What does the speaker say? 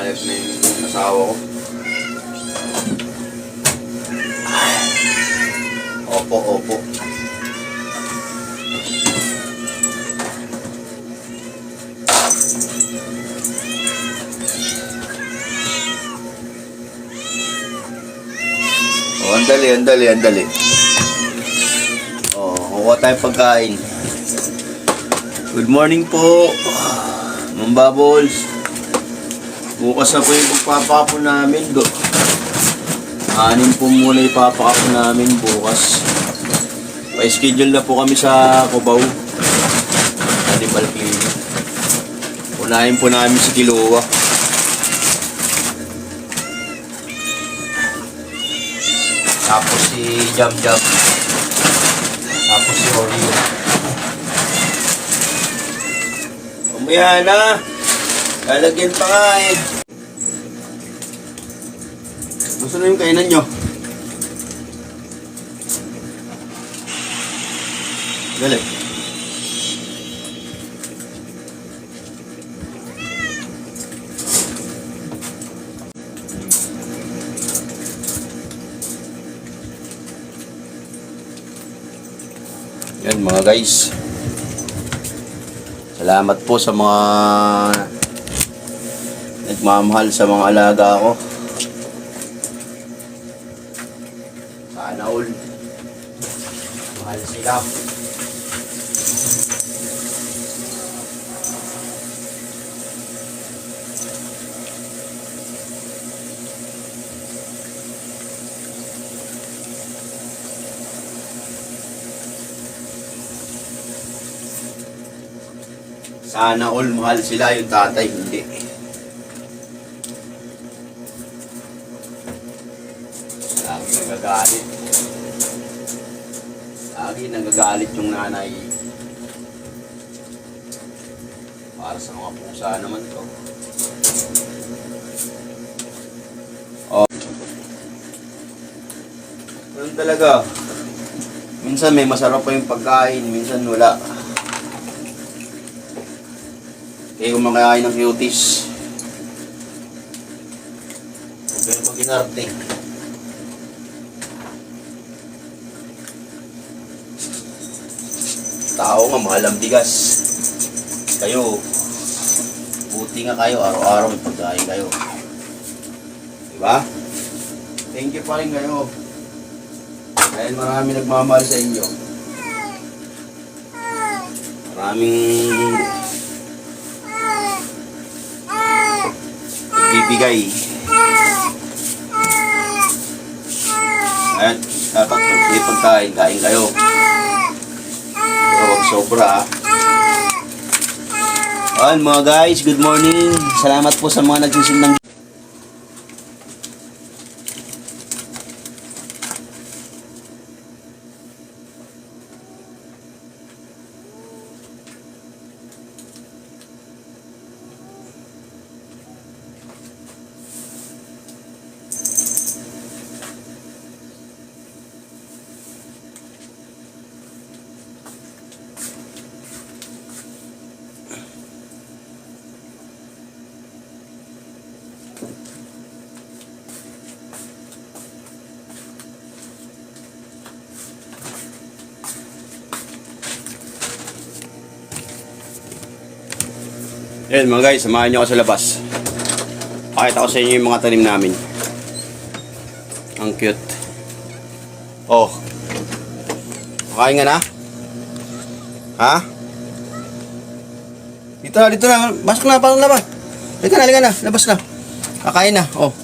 Pumayag na yung asawa ko. Opo, opo. Oh, andali, andali, andali. Oh, kukuha tayong pagkain. Good morning po. Ma'am Bubbles. Bukas na po yung pagpapakapo namin. Do. Anin po muna ipapakapo namin bukas. Pa-schedule na po kami sa Cubao. Animal clinic. Unahin po namin si Kilowa. Tapos si Jam Jam. Tapos si Oreo. Umaya na. Lalagyan pa nga eh. Gusto na yung kainan nyo? Galit. Yan mga guys. Salamat po sa mga nagmamahal sa mga alaga ko. Sana all. Mahal sila. Sana all mahal sila yung tatay, hindi. Nagagalit. Lagi nagagalit yung nanay. Para sa mga pusa naman to. Oh. Ganun talaga. Minsan may masarap pa yung pagkain, minsan wala. Kaya kumakain ng cuties. Huwag kayong mag-inarte. Tao nga, mahal ang bigas. Kayo, buti nga kayo, araw-araw may pagkain kayo. Diba? Thank you pa rin kayo. Dahil marami nagmamahal sa inyo. Maraming bibigay. At dapat may pagkain, kain kayo. Sobra. Ayan mga guys, good morning. Salamat po sa mga nagsisim ng Ayan mga guys, samahan niyo ako sa labas. Pakita ko sa inyo yung mga tanim namin. Ang cute. Oh. Kakain nga na? Ha? Dito na, dito na. Pasok na, na ba? Halika na, halika na. Labas na. Kakain na. Oh.